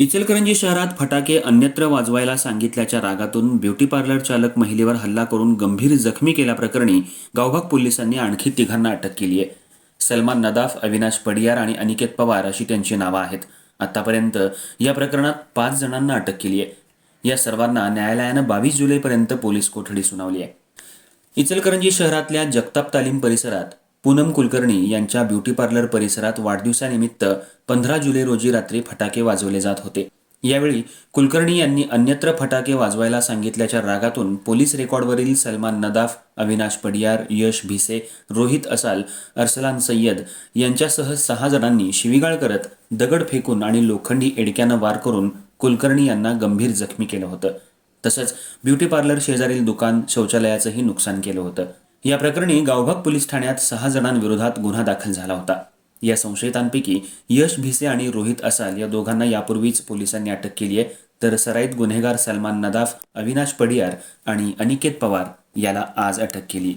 इचलकरंजी शहरात फटाके अन्यत्र वाजवायला सांगितल्याच्या रागातून ब्युटी पार्लर चालक महिलेवर हल्ला करून गंभीर जखमी केल्याप्रकरणी गावभाग पोलिसांनी आणखी तिघांना अटक केली आहे. सलमान नदाफ अविनाश पडियार आणि अनिकेत पवार अशी त्यांची नावं आहेत. आतापर्यंत या प्रकरणात पाच जणांना अटक केली आहे. या सर्वांना न्यायालयानं बावीस जुलैपर्यंत पोलीस कोठडी सुनावली आहे. इचलकरंजी शहरातल्या जगताप तालीम परिसरात पूनम कुलकर्णी यांच्या ब्युटी पार्लर परिसरात वाढदिवसानिमित्त पंधरा जुलै रोजी रात्री फटाके वाजवले जात होते. यावेळी कुलकर्णी यांनी अन्यत्र फटाके वाजवायला सांगितल्याच्या रागातून पोलीस रेकॉर्डवरील सलमान नदाफ अविनाश पडियार यश भिसे रोहित असाल अरसलान सय्यद यांच्यासह सहा जणांनी शिवीगाळ करत दगड फेकून आणि लोखंडी एडक्यानं वार करून कुलकर्णी यांना गंभीर जखमी केलं होतं. तसंच ब्युटी पार्लर शेजारील दुकान शौचालयाचंही नुकसान केलं होतं. या प्रकरणी गावभाग पोलीस ठाण्यात सहा जणांविरोधात गुन्हा दाखल झाला होता. या संशयितांपैकी यश भिसे आणि रोहित असाल या दोघांना यापूर्वीच पोलिसांनी अटक केली आहे. तर सराईत गुन्हेगार सलमान नदाफ अविनाश पडियार आणि अनिकेत पवार याला आज अटक केली.